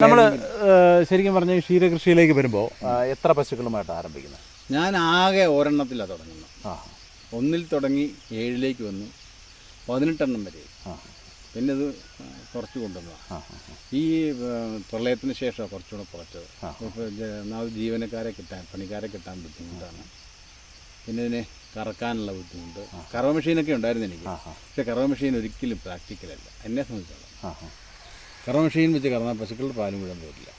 നമ്മൾ ശരിക്കും പറഞ്ഞ ക്ഷീരകൃഷിയിലേക്ക് വരുമ്പോൾ എത്ര പശുക്കളുമായിട്ട് ആരംഭിക്കുന്നത് ഞാൻ ആകെ ഒരെണ്ണത്തിലാണ് തുടങ്ങുന്നത് ആ. ഒന്നിൽ തുടങ്ങി ഏഴിലേക്ക് വന്നു. പതിനെട്ടെണ്ണം വരെ. പിന്നെ അത് കുറച്ച് കൊണ്ടുവന്നതാണ് ആ ഈ പ്രളയത്തിന് ശേഷമാണ് കുറച്ചുകൂടെ കുറച്ചത്. ഒന്നാമത് ജീവനക്കാരെ കിട്ടാൻ പണിക്കാരെ കിട്ടാൻ ബുദ്ധിമുട്ടാണ്. പിന്നെ ഇതിനെ കറക്കാനുള്ള ബുദ്ധിമുട്ട്. കറവ മെഷീനൊക്കെ ഉണ്ടായിരുന്നു എനിക്ക്. പക്ഷെ കറവ മെഷീൻ ഒരിക്കലും പ്രാക്ടിക്കലല്ല. എന്നെ സംബന്ധിച്ചോളം. കറവ മെഷീൻ വെച്ച് കറന്നാൽ പശുക്കളുടെ പാലും വിടാൻ പറ്റില്ല.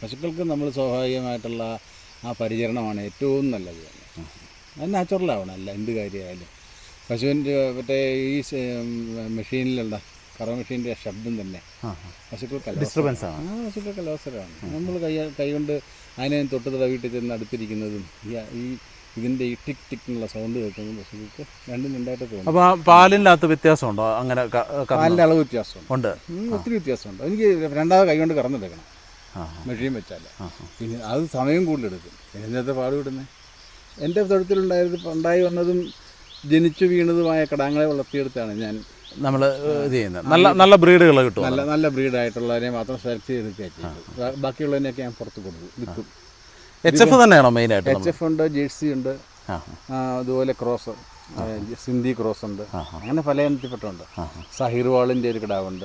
പശുക്കൾക്ക് നമ്മൾ സ്വാഭാവികമായിട്ടുള്ള ആ പരിചരണമാണ് ഏറ്റവും നല്ലത് തന്നെ. അത് നാച്ചുറലാവണം അല്ല എന്ത് കാര്യമായാലും. പശുവിന്റെ മറ്റേ ഈ മെഷീനിലുള്ള കറ മെഷീന്റെ ശബ്ദം തന്നെ പശുക്കൾക്ക് ഡിസ്റ്റർബൻസ് ആണ്. ആ പശുക്കൾക്ക് അലോസരമാണ് നമ്മൾ കൈ കൈകൊണ്ട് അതിനെ തൊട്ട് തടവിട്ട് ചെന്ന് അടുത്തിരിക്കുന്നതും ഈ ഇതിന്റെ ഈ ടിക് ടിക് എന്നുള്ള സൗണ്ട് കേൾക്കുന്നതും പശുക്കൾക്ക് രണ്ടും രണ്ടായിട്ട് തോന്നും. അപ്പോൾ ആ പാലിനകത്ത് വ്യത്യാസമുണ്ടോ? അങ്ങനെ ക- കറന്ന് പാലിന്റെ അളവ് വ്യത്യാസമുണ്ട്. ഉണ്ട്. ഉം, ഒത്തിരി വ്യത്യാസമുണ്ട്. എനിക്ക് രണ്ടാമത് കൈ കൊണ്ട് കറന്നെടുക്കണം ആ മെഷീൻ വെച്ചാൽ. പിന്നെ അത് സമയം കൂടുതലെടുക്കും പിന്നെ ഇന്നത്തെ പാട് വിടുന്നത് എന്റെ തൊഴുത്തിലുണ്ടായത് ഉണ്ടായി വന്നതും ജനിച്ചു വീണതുമായ കിടാങ്ങളെ വളർത്തിയെടുത്താണ് ഞാൻ. നമ്മൾ ഇത് ചെയ്യുന്നത്. നല്ല നല്ല ബ്രീഡുകൾ കിട്ടും നല്ല നല്ല ബ്രീഡായിട്ടുള്ളതിനെ മാത്രം സെലക്ട് ചെയ്തെടുക്കുക ചെയ്തത് ബാ- ബാക്കിയുള്ളതിനെയൊക്കെ ഞാൻ പുറത്ത് കൊടുക്കും വിൽക്കും. എച്ച് എഫ് തന്നെയാണോ മെയിനായിട്ട് എച്ച് എഫ് ഉണ്ട് ജേഴ്സി ഉണ്ട് അതുപോലെ ക്രോസ് സിന്ധി ക്രോസ് ഉണ്ട്. അങ്ങനെ പല ഇനത്തിൽപ്പെട്ടുണ്ട് സഹിർവാളിന്റെ ഒരു കിടാവുണ്ട്.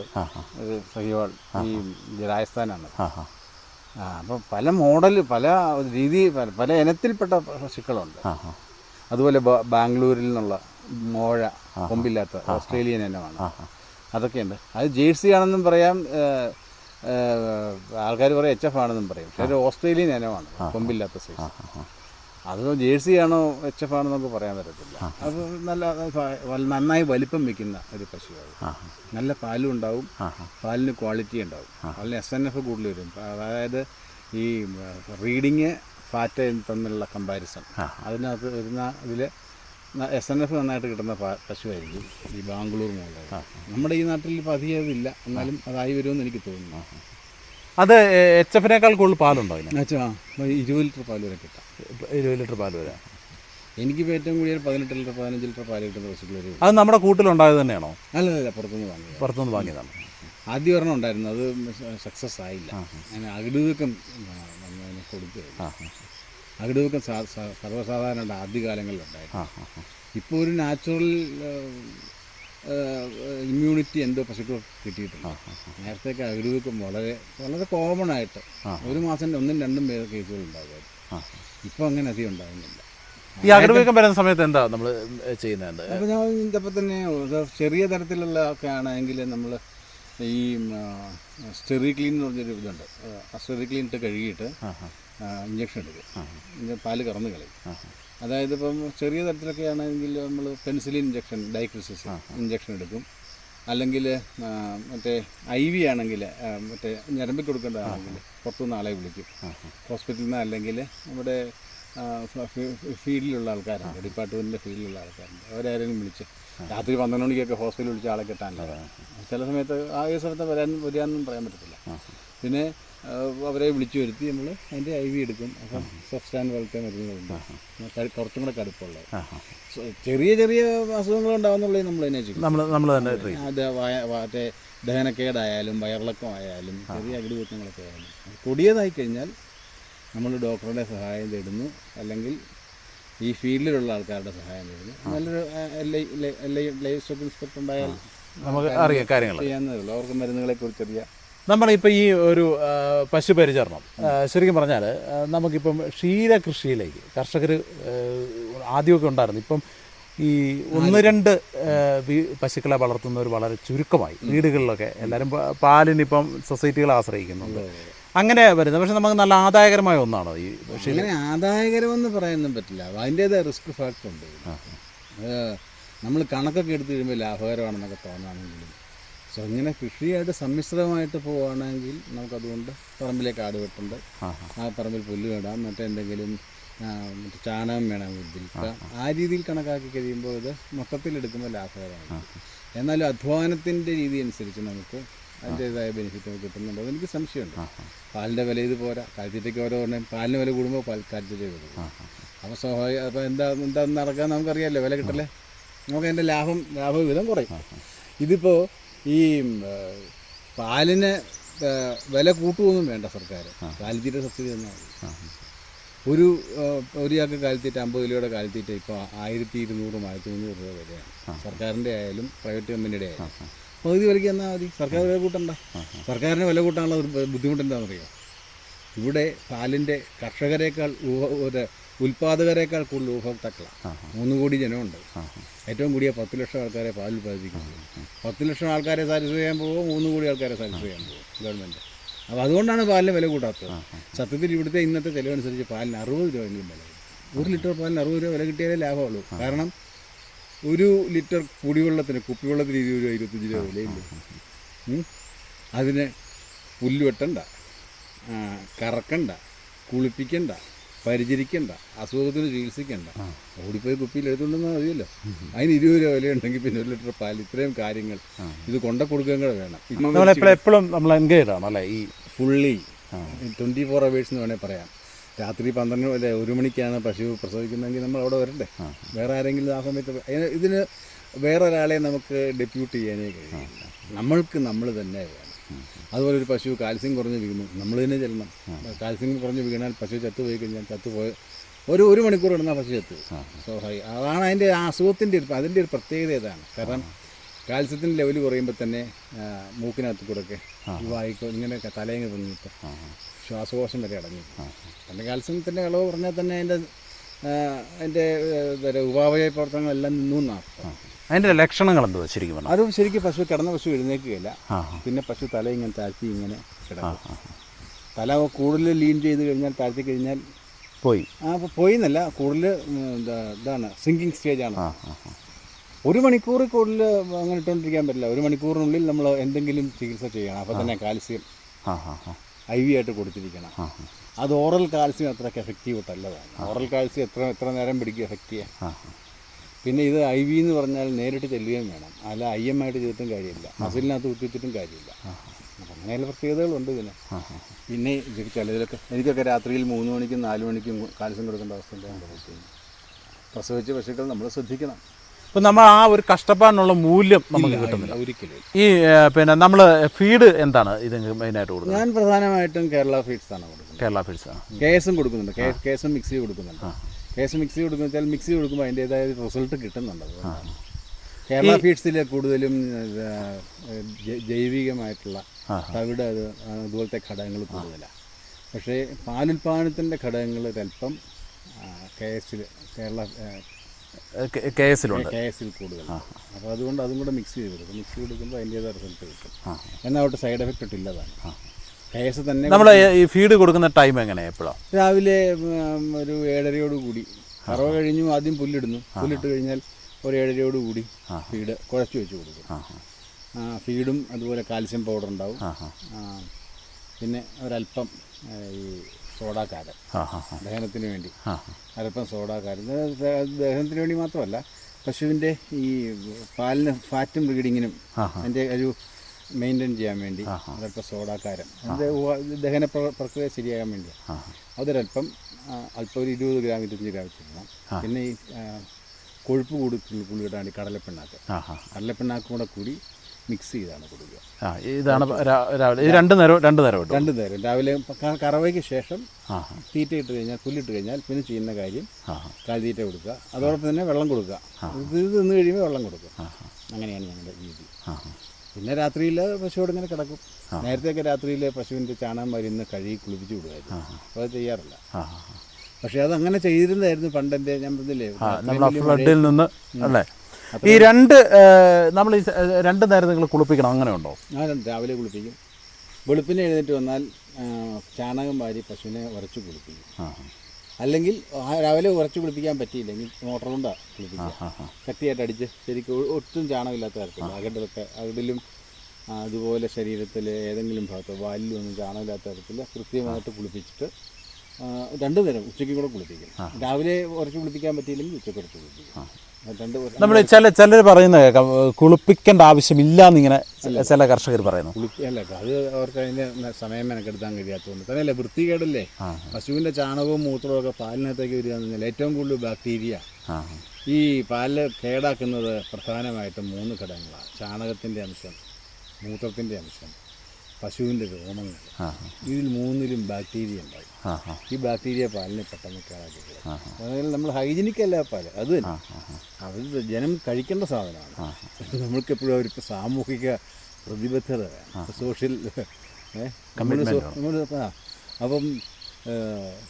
സഹിർവാൾ ഈ രാജസ്ഥാനാണ്. ആ ആ. ആ അപ്പം പല മോഡൽ പല രീതി പല- ഇനത്തിൽപ്പെട്ട പശുക്കളുണ്ട്. അതുപോലെ ബാംഗ്ലൂരിൽ നിന്നുള്ള മോഴ കൊമ്പില്ലാത്ത ഓസ്ട്രേലിയൻ ഇനമാണ്. അതൊക്കെയുണ്ട്. അത് ജേഴ്സി ആണെന്നും പറയാം ആൾക്കാർ പറയും എച്ച് എഫ് ആണെന്നും പറയും. പക്ഷേ ഒരു ഓസ്ട്രേലിയൻ ഇനമാണ് കൊമ്പില്ലാത്ത സൈസ് അത് ജേഴ്സി ആണോ എച്ച് എഫ് ആണോ നമുക്ക് പറയാൻ പറ്റത്തില്ല. അത് നല്ല നന്നായി വലിപ്പം വെക്കുന്ന ഒരു പശുവാണ്. നല്ല പാലും ഉണ്ടാവും പാലിന് ക്വാളിറ്റി ഉണ്ടാവും. അതിന് എസ് എൻ എഫ് കൂടുതൽ വരും. അതായത് ഈ റീഡിങ് ഫാറ്റ് തമ്മിലുള്ള കമ്പാരിസൺ അതിനകത്ത് വരുന്ന ഇതിൽ എസ് എൻ എഫ് നന്നായിട്ട് കിട്ടുന്ന പശുവായിരിക്കും ഈ ബാംഗ്ലൂർ മുകളിൽ നമ്മുടെ ഈ നാട്ടിൽ ഇപ്പോൾ അധികമില്ല എന്നാലും അതായി വരുമെന്ന് എനിക്ക് തോന്നുന്നു. അത് എച്ച് എഫിനേക്കാൾ കൂടുതൽ പാലുണ്ടോ അതിന്? ഇരുപത് ലിറ്റർ പാൽ വരെ കിട്ടാം. ഇരുപത് ലിറ്റർ പാൽ വരെ. എനിക്കിപ്പോൾ ഏറ്റവും കൂടിയ പതിനെട്ട് ലിറ്റർ പതിനഞ്ച് ലിറ്റർ പാൽ കിട്ടുന്ന പശുക്കൾ വരെ അത് നമ്മുടെ കൂട്ടിലുണ്ടായത് തന്നെയാണോ? അല്ല അല്ല പുറത്തുനിന്ന് വാങ്ങിയത് പുറത്തുനിന്ന് വാങ്ങിയതാണ്. ആദ്യം ഒരെണ്ണം ഉണ്ടായിരുന്നു. അത് സക്സസ് ആയില്ല. അങ്ങനെ അകിടുതക്കം കൊടുത്തു കൊടുക്കുകയായിരുന്നു അകിടുവീക്കം സർവസാധാരണ ആദ്യകാലങ്ങളിലുണ്ടായിരുന്നു. ഇപ്പോൾ ഒരു നാച്ചുറൽ ഇമ്മ്യൂണിറ്റി എന്തോ പശുക്കൾ കിട്ടിയിട്ടുണ്ട്. നേരത്തെയൊക്കെ അകിടുവീക്കം വളരെ വളരെ കോമൺ ആയിട്ട് ഒരു മാസം ഒന്നും രണ്ടും പേര് കേസുകൾ ഉണ്ടാകുമായിരുന്നു. ഇപ്പോൾ അങ്ങനെ അധികം ഉണ്ടാകുന്നില്ല. ഈ അകിടുവീക്കം വരുന്ന സമയത്ത് എന്താ നമ്മൾ ചെയ്യുന്നത്? അപ്പോൾ ഞാൻ ഇതപ്പോൾ തന്നെ ചെറിയ തരത്തിലുള്ള ഒക്കെ ആണെങ്കിൽ നമ്മൾ ഈ സ്റ്റെറി ക്ലീൻ എന്ന് പറഞ്ഞൊരു ഇതുണ്ട്. ആ സ്റ്റെറി ക്ലീൻ ഇട്ട് കഴുകിയിട്ട് ഇഞ്ചക്ഷൻ എടുക്കും. പാൽ കറന്ന് കളയും. അതായത് ഇപ്പം ചെറിയ തരത്തിലൊക്കെ ആണെങ്കിൽ നമ്മൾ പെൻസിലിൻ ഇഞ്ചക്ഷൻ ഡൈക്രിസിസ് ഇഞ്ചക്ഷൻ എടുക്കും. അല്ലെങ്കിൽ മറ്റേ ഐ വി ആണെങ്കിൽ മറ്റേ ഞരമ്പിൽ കൊടുക്കേണ്ടതാണെങ്കിൽ പുറത്തുനിന്ന് ആളെ വിളിക്കും. ഹോസ്പിറ്റലിൽ നിന്ന് അല്ലെങ്കിൽ നമ്മുടെ ഫീൽഡിലുള്ള ആൾക്കാരുണ്ട്. ഡിപ്പാർട്ട്മെന്റിന്റെ ഫീൽഡിലുള്ള ആൾക്കാരുണ്ട്. അവരാരെങ്കിലും വിളിച്ച് രാത്രി പന്ത്രണ്ട് മണിക്കൊക്കെ ഹോസ്പിറ്റലിൽ വിളിച്ച് ആളെ കിട്ടാനില്ല ചില സമയത്ത് ആ സമയത്ത് വരാൻ വരികയെന്നും പറയാൻ പറ്റത്തില്ല. പിന്നെ അവരെ വിളിച്ചു വരുത്തി നമ്മൾ അതിന്റെ ഐ വി എടുക്കും അപ്പം സബ്സ്റ്റാൻ പോലത്തെ മരുന്നുകളുണ്ട് കുറച്ചും കൂടെ കടുപ്പമുള്ളത് സോ, ചെറിയ ചെറിയ അസുഖങ്ങൾ ഉണ്ടാകുന്നുള്ളത് നമ്മൾ തന്നെ ചെയ്യും നമ്മൾ നമ്മൾ തന്നെ അത് വായ മറ്റേ ദഹനക്കേടായാലും വയറിളക്കം ആയാലും ചെറിയ അകിടുകുറ്റങ്ങളൊക്കെ ആയാലും കൊടിയതായി കഴിഞ്ഞാൽ നമ്മൾ ഡോക്ടറുടെ സഹായം തേടുന്നു അല്ലെങ്കിൽ ഈ ഫീൽഡിലുള്ള ആൾക്കാരുടെ സഹായം തേടുന്നു നല്ലൊരു L I life stock inspector ഉണ്ടായാൽ നമുക്ക് അറിയാം കാര്യങ്ങൾ ചെയ്യാവുന്നതേ ഉള്ളൂ അവർക്ക് മരുന്നുകളെ കുറിച്ച് അറിയാം നമ്മളിപ്പോൾ ഈ ഒരു പശു പരിചരണം ശരിക്കും പറഞ്ഞാൽ നമുക്കിപ്പം ക്ഷീര കൃഷിയിലേക്ക് കർഷകർ ആദ്യമൊക്കെ ഉണ്ടായിരുന്നു. ഇപ്പം ഈ ഒന്ന് രണ്ട് പശുക്കളെ വളർത്തുന്നവർ വളരെ ചുരുക്കമായി. വീടുകളിലൊക്കെ എല്ലാവരും പാലിനിപ്പം സൊസൈറ്റികളെ ആശ്രയിക്കുന്നുണ്ട്. അങ്ങനെ വരുന്നത്. പക്ഷെ നമുക്ക് നല്ല ആദായകരമായ ഒന്നാണോ ഈ പക്ഷേ അങ്ങനെ ആദായകരമെന്ന് പറയാനൊന്നും പറ്റില്ല. അതിന്റേതായ റിസ്ക് ഫാക്ടർ ഉണ്ട്. നമ്മൾ കണക്കൊക്കെ എടുത്തു കഴിയുമ്പോൾ ലാഭകരമാണെന്നൊക്കെ തോന്നുകയാണെങ്കിലും സോ ഇങ്ങനെ കൃഷിയായിട്ട് സമ്മിശ്രമായിട്ട് പോവുകയാണെങ്കിൽ നമുക്കതുകൊണ്ട് പറമ്പിലേക്ക് ആട് വെട്ടുണ്ട്. ആ പറമ്പിൽ പുല്ല് വേടാം മറ്റെന്തെങ്കിലും എന്തെങ്കിലും മറ്റേ ചാണകം വേണം വിൽക്കാം ആ രീതിയിൽ കണക്കാക്കി കഴിയുമ്പോൾ ഇത് മൊത്തത്തിൽ എടുക്കുമ്പോൾ ലാഭകരമാണ് എന്നാലും അധ്വാനത്തിന്റെ രീതി അനുസരിച്ച് നമുക്ക് അതിന്റേതായ ബെനിഫിറ്റ് കിട്ടുന്നുണ്ടോ. എന്ന് എനിക്ക് സംശയമുണ്ട് പാലിന്റെ വില ഇത് പോരാ. കാലിത്തേക്ക് ഓരോ പറഞ്ഞാൽ പാലിന് വില കൂടുമ്പോൾ പാൽ കാലിത്തേക്ക് വരും അപ്പോൾ സ്വാഭാവിക അപ്പോൾ എന്താ എന്താ നടക്കാൻ നമുക്കറിയാമല്ലോ വില കിട്ടല്ലേ നമുക്ക് അതിന്റെ ലാഭം ലാഭവിധം കുറയും. ഇതിപ്പോൾ ഈ പാലിന് വില കൂട്ടുമൊന്നും വേണ്ട സർക്കാർ. കാലിത്തീറ്റ സബ്സിഡി തന്നാൽ മതി. ഒരു ഒരു ചാക്ക് കാലിത്തീറ്റ അമ്പത് കിലോയുടെ കാലിത്തീറ്റ ഇപ്പോൾ ആയിരത്തി ഇരുന്നൂറും ആയിരത്തി മുന്നൂറ് രൂപ വിലയാണ് സർക്കാരിന്റെ ആയാലും പ്രൈവറ്റ് കമ്പനിയുടെ ആയാലും. പകുതി വിലയ്ക്ക് തന്നാൽ മതി. സർക്കാർ വില കൂട്ടണ്ട. സർക്കാരിന് വില കൂട്ടാനുള്ള ഒരു ബുദ്ധിമുട്ട് എന്താണെന്നറിയോ ഇവിടെ പാലിന്റെ കർഷകരെക്കാൾ ഒരു ഉൽപാദകരെക്കാൾ കൂടുതൽ ഉപഭോക്താക്കളാണ് മൂന്ന് കോടി ജനമുണ്ട്. ഏറ്റവും കൂടിയ പത്ത് ലക്ഷം ആൾക്കാരെ പാൽ ഉൽപ്പാദിപ്പിക്കുന്നത് പത്ത് ലക്ഷം ആൾക്കാരെ സാറ്റിസ്ഫൈ ചെയ്യാൻ പോകുമോ മൂന്ന് കോടി ആൾക്കാരെ സാറ്റിസ്ഫൈ ചെയ്യാൻ പോകും ഗവൺമെന്റ് അപ്പോൾ അതുകൊണ്ടാണ് പാലിന് വില കൂട്ടാത്തത്. സത്യത്തിൽ ഇവിടുത്തെ ഇന്നത്തെ ചിലവനുസരിച്ച് പാലിന് അറുപത് രൂപയെങ്കിലും വില ഒരു ലിറ്റർ പാലിന് അറുപത് രൂപ വില കിട്ടിയാലേ ലാഭമുള്ളൂ. കാരണം ഒരു ലിറ്റർ കുടിവെള്ളത്തിന് കുപ്പിവെള്ളത്തിന് ഇരുപത് രൂപ ഇരുപത്തഞ്ച് രൂപ വിലയില്ല. അതിന് പുല്ല് വെട്ടണ്ട. കറക്കണ്ട. കുളിപ്പിക്കണ്ട. പരിചരിക്കണ്ട. അസുഖത്തിന് ചികിത്സിക്കണ്ട. ഓടിപ്പോയി കുപ്പിയിൽ എടുത്തുകൊണ്ടെന്നാൽ മതിയല്ലോ. അതിന് ഇരുപത് രൂപ വില ഉണ്ടെങ്കിൽ പിന്നെ ഒരു ലിറ്റർ പാൽ ഇത്രയും കാര്യങ്ങൾ ഇത് കൊണ്ട കൊടുക്കുകയും കൂടെ വേണം. എപ്പോഴും നമ്മൾ എൻഗേജ് ആണ് അല്ലേ? ഈ ഫുള്ളി ട്വന്റി ഫോർ അവേഴ്സ് എന്ന് വേണേൽ പറയാം. രാത്രി പന്ത്രണ്ട് അല്ലെ ഒരു മണിക്കാണ് പശു പ്രസവിക്കുന്നതെങ്കിൽ നമ്മൾ അവിടെ വരണ്ടേ? വേറെ ആരെങ്കിലും ആ സമയത്ത് ഇതിന് വേറെ ഒരാളെ നമുക്ക് ഡെപ്യൂട്ട് ചെയ്യാനേ കഴിയില്ല. നമ്മൾക്ക് നമ്മൾ തന്നെ വേണം. അതുപോലെ ഒരു പശു കാൽസ്യം കുറഞ്ഞ് വീഴുന്നു നമ്മൾ തന്നെ ചെല്ലണം. കാൽസ്യം കുറഞ്ഞ് വീണാൽ പശു ചത്തുപോയി കഴിഞ്ഞാൽ ചത്തുപോയ ഒരു ഒരു മണിക്കൂർ ഇടുന്ന പശു ചത്തു ഹൈ അതാണ് അതിന്റെ അസുഖത്തിന്റെ ഒരു അതിന്റെ ഒരു പ്രത്യേകത ഇതാണ്. കാരണം കാൽസ്യത്തിന്റെ ലെവൽ കുറയുമ്പോൾ തന്നെ മൂക്കിനകത്ത് കൂടെയൊക്കെ വായിക്കോ ഇങ്ങനെയൊക്കെ തലയങ്ങ് പൊങ്ങിയിട്ട് ശ്വാസകോശം വരെ അടങ്ങി പണ്ട് കാൽസ്യത്തിന്റെ അളവ് പറഞ്ഞാൽ തന്നെ അതിന്റെ അതിന്റെ ഉപാവയ ഉപാപചയ പ്രവർത്തനങ്ങളെല്ലാം നിന്നു എന്നാണ്. അതിന്റെ ലക്ഷണങ്ങൾ എന്തുവാ ശരിക്കും അത് ശരിക്കും പശു കിടന്ന പശു എഴുന്നേൽക്കുകയില്ല. പിന്നെ പശു തല ഇങ്ങനെ താഴ്ത്തി ഇങ്ങനെ കിടക്കും. തല കൂടുതൽ ലീൻ ചെയ്ത് കഴിഞ്ഞാൽ താഴ്ത്തി കഴിഞ്ഞാൽ പോയി. ആ അപ്പോൾ പോയി എന്നല്ല കൂടുതൽ ഇതാണ് സിങ്കിങ് സ്റ്റേജാണ്. ഒരു മണിക്കൂർ കൂടുതൽ അങ്ങനെ ഇട്ടുകൊണ്ടിരിക്കാൻ പറ്റില്ല. ഒരു മണിക്കൂറിനുള്ളിൽ നമ്മൾ എന്തെങ്കിലും ചികിത്സ ചെയ്യണം. അപ്പോൾ തന്നെ കാൽസ്യം. ഐ വി ആയിട്ട് കൊടുത്തിരിക്കണം. അത് ഓറൽ കാൽസ്യം അത്രയ്ക്ക് എഫക്റ്റീവ് അല്ലതാണ് ഓറൽ കാൽസ്യം എത്ര എത്ര നേരം പിടിക്കും എഫക്റ്റ് ചെയ്യാൻ? ആ പിന്നെ ഇത് ഐ വി എന്ന് പറഞ്ഞാൽ നേരിട്ട് ചെല്ലുകയും വേണം. അല്ല ഐ എം ആയിട്ട് ചെയ്തിട്ടും കാര്യമില്ല. മസിലിനകത്ത് കുത്തിച്ചിട്ടും കാര്യമില്ല. അങ്ങനെയുള്ള പ്രത്യേകതകളുണ്ട് ഇതിന്. പിന്നെ ഇത് ചിലതിലൊക്കെ എനിക്കൊക്കെ രാത്രിയിൽ മൂന്ന് മണിക്കും നാല് മണിക്കും കാൽസ്യം കൊടുക്കേണ്ട അവസ്ഥ ഉണ്ടാകും. പ്രസവിച്ച പശുക്കൾ നമ്മൾ ശ്രദ്ധിക്കണം. ഇപ്പം നമ്മൾ ആ ഒരു കഷ്ടപ്പാടിനുള്ള മൂല്യം നമുക്ക് കിട്ടുന്നില്ല. ഒരിക്കലും ഈ പിന്നെ നമ്മൾ ഫീഡ് എന്താണ് ഇത് മെയിനായിട്ട് കൊടുക്കുന്നത്? ഞാൻ പ്രധാനമായിട്ടും കേരള ഫീഡ്സ് ആണ് കൊടുക്കുന്നത്. കേരള ഫീഡ്സ് ആണ്. കേസും കൊടുക്കുന്നുണ്ട്. കേസും മിക്സി കൊടുക്കുന്നുണ്ട്. കേസ് മിക്സി കൊടുക്കുന്ന വെച്ചാൽ മിക്സി കൊടുക്കുമ്പോൾ അതിന്റെതായ റിസൾട്ട് കിട്ടുന്നുണ്ട്. കേരള ഫീഡ്സിൽ കൂടുതലും ജൈവികമായിട്ടുള്ള തവിട് അത് അതുപോലത്തെ ഘടകങ്ങൾ കൂടുതലാണ് പക്ഷേ പാലുൽപാദനത്തിന്റെ ഘടകങ്ങൾ ഒരല്പം കേസിൽ കേരള കെ എസിലുണ്ട്. കെ എസിൽ കൂടുതൽ. അപ്പോൾ അതുകൊണ്ട് അതും കൂടെ മിക്സ് ചെയ്ത് കൊടുക്കും. മിക്സ് കൊടുക്കുമ്പോൾ അതിന്റേതായ റിസൾട്ട് കിട്ടും. എന്നാൽ അവിടെ സൈഡ് എഫക്റ്റ് ഇട്ടില്ലതാണ് കെ എസ് തന്നെ നമ്മൾ ഈ ഫീഡ് കൊടുക്കുന്ന ടൈം എങ്ങനെയാണ് എപ്പോഴാണ് രാവിലെ ഒരു ഏഴരയോട് കൂടി. അറവ് കഴിഞ്ഞു ആദ്യം പുല്ലിടുന്നു. പുല്ലിട്ട് കഴിഞ്ഞാൽ ഒരു ഏഴരയോട് കൂടി ഫീഡ് കുഴച്ച് വെച്ച് കൊടുക്കും. ഫീഡും അതുപോലെ കാൽസ്യം പൗഡർ ഉണ്ടാവും. പിന്നെ ഒരല്പം ഈ സോഡാക്കാരൻ. ദഹനത്തിന് വേണ്ടി. അല്പം സോഡാക്കാരൻ. ദഹനത്തിന് വേണ്ടി മാത്രമല്ല പശുവിന്റെ ഈ പാലിന് ഫാറ്റും ബ്രീഡിങ്ങിനും അതിന്റെ ഒരു മെയിന്റെയിൻ ചെയ്യാൻ വേണ്ടി അതല്പം സോഡാക്കാരൻ. അതിന്റെ ദഹന പ്രക്രിയ ശരിയാകാൻ വേണ്ടി അതൊരല്പം അല്പം ഒരു ഇരുപത് ഗ്രാം ഇരുപത്തഞ്ച് ഗ്രാം വെച്ചിടണം പിന്നെ ഈ കൊഴുപ്പ് കൂടി പുള്ളി കിട്ടാൻ വേണ്ടി കടലപ്പിണ്ണാക്ക്. കടലപ്പിണ്ണാക്കും കൂടെ കൂടി മിക്സ് ചെയ്താണ് കൊടുക്കുക. ആ ഇതാണ് രാവിലെ ഇത് രണ്ട് നേരം രണ്ട് നേരം രണ്ട് നേരം. രാവിലെ കറവയ്ക്ക് ശേഷം തീറ്റ ഇട്ട് കഴിഞ്ഞാൽ പുല്ലിട്ട് കഴിഞ്ഞാൽ പിന്നെ ചെയ്യുന്ന കാര്യം കാലിത്തീറ്റ കൊടുക്കുക. അതോടൊപ്പം തന്നെ വെള്ളം കൊടുക്കുക. ഇത് തിന്ന് കഴിയുമ്പോൾ വെള്ളം കൊടുക്കുക. അങ്ങനെയാണ് ഞങ്ങളുടെ രീതി. പിന്നെ രാത്രിയിൽ പശുവോട് ഇങ്ങനെ കിടക്കും. നേരത്തെയൊക്കെ രാത്രിയിൽ പശുവിന്റെ ചാണകം മരുന്ന് കഴുകി കുളിപ്പിച്ച് വിടുമായിരുന്നു. അപ്പോൾ അത് ചെയ്യാറില്ല. പക്ഷേ അത് അങ്ങനെ ചെയ്തിരുന്നായിരുന്നു പണ്ടെന്റെ ഞാൻ പറഞ്ഞില്ലേ ഫ്ലഡിൽ നിന്ന് അല്ലേ? ഈ രണ്ട് നമ്മൾ ഈ രണ്ട് നേരം നിങ്ങൾ കുളിപ്പിക്കണം. അങ്ങനെ ഉണ്ടോ? ഞാൻ രാവിലെ കുളിപ്പിക്കും. വെളുപ്പിനെ എഴുന്നേറ്റ് വന്നാൽ ചാണകം വാരി പശുവിനെ ഉറച്ച് കുളിപ്പിക്കും. അല്ലെങ്കിൽ രാവിലെ ഉറച്ച് കുളിപ്പിക്കാൻ പറ്റിയില്ലെങ്കിൽ മോട്ടർ കൊണ്ടാണ് കുളിപ്പിക്കുക. ശക്തിയായിട്ട് അടിച്ച് ശരിക്കും ഒട്ടും ചാണകമില്ലാത്ത തരത്തിൽ അകടിലൊക്കെ അകടിലും അതുപോലെ ശരീരത്തിൽ ഏതെങ്കിലും ഭാഗത്ത് വാലിലും ഒന്നും ചാണകമില്ലാത്ത തരത്തിൽ കൃത്യമായിട്ട് കുളിപ്പിച്ചിട്ട് രണ്ടു നേരം ഉച്ചയ്ക്ക് കൂടെ കുളിപ്പിക്കും. രാവിലെ ഉറച്ച് കുളിപ്പിക്കാൻ പറ്റിയില്ലെങ്കിൽ ഉച്ചയ്ക്ക് ഉറച്ച് കുളിപ്പിക്കും. നമ്മൾ ചില ചിലർ പറയുന്ന കേൾക്കാം. കുളിപ്പിക്കേണ്ട ആവശ്യമില്ല എന്നിങ്ങനെ ചില കർഷകർ പറയുന്നു. കുളിപ്പി അല്ല അത് അവർക്ക് അതിന്റെ സമയം മെനക്കെടുത്താൻ കഴിയാത്തതുകൊണ്ട്. തന്നെയല്ലേ വൃത്തികേടല്ലേ? പശുവിന്റെ ചാണകവും മൂത്രവും ഒക്കെ പാലിനകത്തേക്ക് വരിക ഏറ്റവും കൂടുതൽ ബാക്ടീരിയ. ഈ പാൽ കേടാക്കുന്നത് പ്രധാനമായിട്ടും മൂന്ന് ഘടകങ്ങളാണ്. ചാണകത്തിന്റെ അംശം മൂത്രത്തിന്റെ അംശം പശുവിന്റെ രോമങ്ങൾ. ഇതിൽ മൂന്നിലും ബാക്ടീരിയ ആ ഈ ബാക്ടീരിയ പാലിനെ പെട്ടെന്ന് കേടാക്കി. അതായത് നമ്മൾ ഹൈജീനിക് അല്ല പാൽ അത് തന്നെ. അത് ജനം കഴിക്കേണ്ട സാധനമാണ്. നമ്മൾക്ക് എപ്പോഴും അവരിപ്പോൾ സാമൂഹിക പ്രതിബദ്ധത സോഷ്യൽ അപ്പം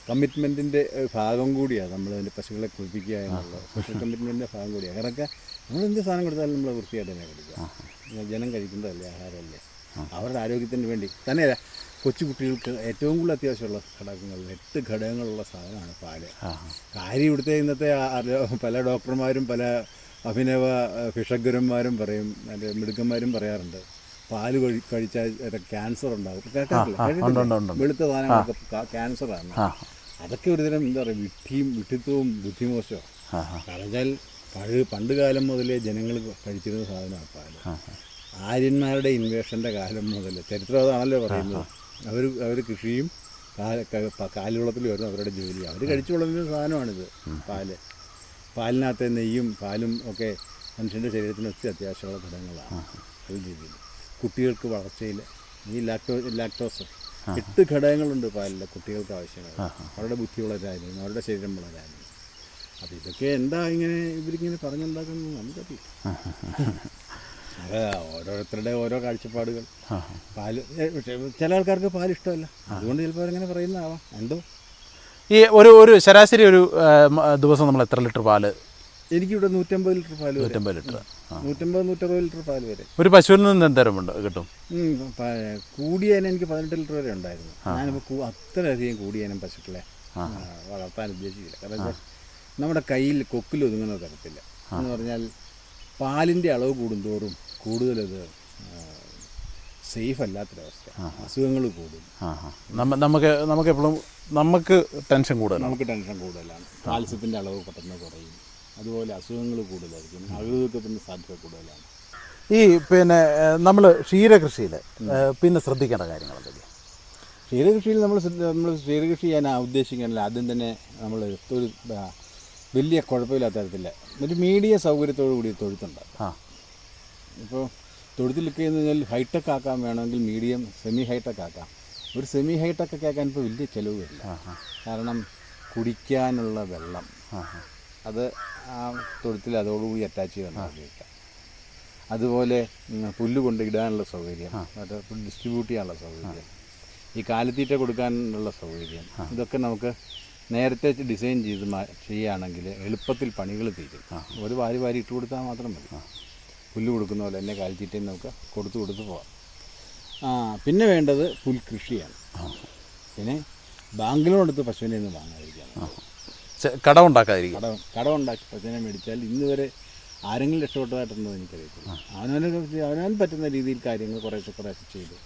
കമ്മിറ്റ്മെന്റിന്റെ ഭാഗം കൂടിയാണ് നമ്മൾ അതിന്റെ പശുക്കളെ കുളിപ്പിക്കുക എന്നുള്ളത് സോഷ്യൽ കമ്മിറ്റ്മെന്റിന്റെ ഭാഗം കൂടിയാണ്. കാരണമൊക്കെ നമ്മൾ എന്ത് സാധനം കൊടുത്താലും നമ്മൾ വൃത്തിയായിട്ട് തന്നെ കൊടുക്കുക. ജനം കഴിക്കുന്നതല്ലേ ആഹാരമല്ലേ? അവരുടെ ആരോഗ്യത്തിന് വേണ്ടി. തന്നെയല്ല കൊച്ചു കുട്ടികൾക്ക് ഏറ്റവും കൂടുതൽ അത്യാവശ്യമുള്ള ഘടകങ്ങൾ എട്ട് ഘടകങ്ങളുള്ള സാധനമാണ് പാൽ. കാര്യം ഇവിടുത്തെ ഇന്നത്തെ പല ഡോക്ടർമാരും പല അഭിനവ ഫിഷഗുരന്മാരും പറയും അല്ലെ മിടുക്കന്മാരും പറയാറുണ്ട് പാൽ കഴി കഴിച്ചാൽ ക്യാൻസർ ഉണ്ടാകും വെളുത്ത സാധനങ്ങളൊക്കെ ക്യാൻസറാണ് അതൊക്കെ ഒരുതരം എന്താ പറയുക വിഡ്ഢിയും വിഡ്ഢിത്വവും ബുദ്ധിമോശവും. കാരണം വെച്ചാൽ പഴ് പണ്ട് കാലം മുതലേ ജനങ്ങൾ കഴിച്ചിരുന്ന സാധനമാണ് പാൽ. ആര്യന്മാരുടെ ഇൻവേഷന്റെ കാലം മുതൽ. ചരിത്രം അതാണല്ലോ പറയുന്നത് അവർ അവർ കൃഷിയും കാലുവളത്തിൽ വരുന്ന അവരുടെ ജോലി. അവർ കഴിച്ചു വളരുന്ന സാധനമാണിത്. പാൽ. പാലിനകത്തെ നെയ്യും പാലും ഒക്കെ മനുഷ്യന്റെ ശരീരത്തിന് ഒത്തിരി അത്യാവശ്യമുള്ള ഘടകങ്ങളാണ് അത് രീതിയിൽ കുട്ടികൾക്ക് വളർച്ചയിൽ ഈ ലാക്ടോ ലാക്ടോസ് എട്ട് ഘടകങ്ങളുണ്ട് പാലിലെ കുട്ടികൾക്ക് ആവശ്യങ്ങൾ അവരുടെ ബുദ്ധി വളരാനും അവരുടെ ശരീരം വളരാനും അപ്പോൾ ഇതൊക്കെ എന്താ ഇങ്ങനെ ഇവരിങ്ങനെ പറഞ്ഞുണ്ടാക്കുന്നത് നമുക്കറിയില്ല. അത് ഓരോരുത്തരുടെ ഓരോ കാഴ്ചപ്പാടുകൾ. പാൽ ചില ആൾക്കാർക്ക് പാൽ ഇഷ്ടമല്ല അതുകൊണ്ട് ചിലപ്പോൾ അവരങ്ങനെ പറയുന്നതാവാം. എന്തോ? ഈ ഒരു ഒരു ശരാശരി ഒരു ദിവസം നമ്മൾ എത്ര ലിറ്റർ പാൽ? എനിക്കിവിടെ നൂറ്റമ്പത് ലിറ്റർ പാൽ നൂറ്റമ്പത് ലിറ്റർ. നൂറ്റമ്പത് നൂറ്ററുപത് ലിറ്റർ പാൽ വരെ. ഒരു പശുവിൽ നിന്ന് എന്തേരം ഉണ്ട് കിട്ടും? പ- എനിക്ക് പതിനെട്ട് ലിറ്റർ വരെ ഉണ്ടായിരുന്നു. ഞാനിപ്പോൾ അത്രയധികം കൂടിയതിനും പശുക്കളെ വളർത്താൻ ഉദ്ദേശിച്ചില്ല. കാരണം നമ്മുടെ കയ്യിൽ കൊക്കിൽ ഒതുങ്ങുന്ന തരത്തില്ല എന്ന് പറഞ്ഞാൽ പാലിന്റെ അളവ് കൂടുന്തോറും കൂടുതലത് സേഫ് അല്ലാത്തൊരവസ്ഥ അസുഖങ്ങൾ കൂടും. ആ ആ നമ്മ നമുക്ക് നമുക്ക് എപ്പോഴും നമുക്ക് ടെൻഷൻ കൂടുതലാണ്. നമുക്ക് ടെൻഷൻ കൂടുതലാണ്. കാൽസ്യത്തിന്റെ അളവ് പെട്ടെന്ന് കുറയും. അതുപോലെ അസുഖങ്ങൾ കൂടുതലായിരിക്കും. അഴുതത്വത്തിന്റെ സാധ്യത കൂടുതലാണ്. ഈ പിന്നെ നമ്മൾ ക്ഷീരകൃഷിയിൽ പിന്നെ ശ്രദ്ധിക്കേണ്ട കാര്യങ്ങൾ എന്തൊക്കെയാണ് ക്ഷീരകൃഷിയിൽ നമ്മൾ നമ്മൾ ക്ഷീരകൃഷി ചെയ്യാൻ ഉദ്ദേശിക്കുന്നില്ല. ആദ്യം തന്നെ നമ്മൾ ഒരു വലിയ കുഴപ്പമില്ലാത്ത തരത്തില്ല ഒരു മീഡിയ സൗകര്യത്തോടു കൂടി തൊഴുത്തുണ്ട്. ആ. ഇപ്പോൾ തൊഴുത്തിലൊക്കെ എന്ന് കഴിഞ്ഞാൽ ഹൈടെക് ആക്കാൻ വേണമെങ്കിൽ മീഡിയം സെമി ഹൈടെക് ആക്കാം. ഒരു സെമി ഹൈടെക് ഒക്കെ ആക്കാൻ ഇപ്പോൾ വലിയ ചിലവ് വരില്ല. കാരണം കുടിക്കാനുള്ള വെള്ളം. അത് ആ തൊഴുത്തിൽ അതോടുകൂടി അറ്റാച്ച് ചെയ്യണം ഉപയോഗിക്കാം. അതുപോലെ പുല്ല് കൊണ്ട് ഇടാനുള്ള സൗകര്യം മറ്റേ ഡിസ്ട്രിബ്യൂട്ട് ചെയ്യാനുള്ള സൗകര്യം ഈ കാലിത്തീറ്റ കൊടുക്കാനുള്ള സൗകര്യം ഇതൊക്കെ നമുക്ക് നേരത്തെ ഡിസൈൻ ചെയ്ത് ചെയ്യുകയാണെങ്കിൽ എളുപ്പത്തിൽ പണികൾ തീരും. ഒരു വാരി വാരി ഇട്ട് കൊടുത്താൽ മാത്രം മതി. പുല്ല് കൊടുക്കുന്ന പോലെ തന്നെ കാലിത്തീറ്റയും നമുക്ക് കൊടുത്തു കൊടുത്ത് പോവാം. ആ പിന്നെ വേണ്ടത് പുൽകൃഷിയാണ് പിന്നെ ബാങ്കിലോടെടുത്ത് പശുവിനെ ഒന്ന് വാങ്ങാതിരിക്കാം കട കടം ഉണ്ടാക്കാതിരിക്കും കടം കടം ഉണ്ടാക്കി പശുവിനെ മേടിച്ചാൽ ഇന്ന് വരെ ആരെങ്കിലും രക്ഷപ്പെട്ടതായിട്ടുണ്ടോ എനിക്കറിയത്തില്ല. അവനവനെ അവനവൻ പറ്റുന്ന രീതിയിൽ കാര്യങ്ങൾ കുറേശ്ശെ കുറേശ്ശെ ചെയ്ത്.